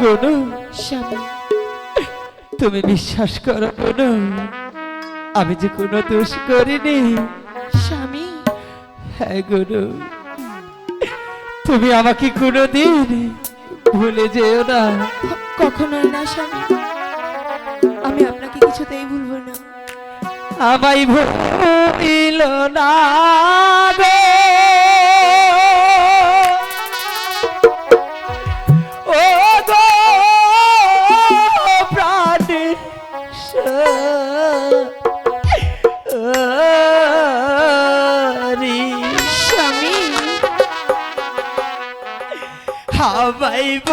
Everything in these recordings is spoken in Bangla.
গনু স্বামী। তুমি বিশ্বাস করো গনু আমি যে কোনো দোষ করিনি। স্বামী। হ্যাঁ গনু তুমি আমাকে কোনো দিন ভুলে যেও না। কখনোই না স্বামী। আমি আপনাকে কিছুতেই ভুলব না। আমায় ভুলিল না পাইব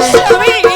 Sorry.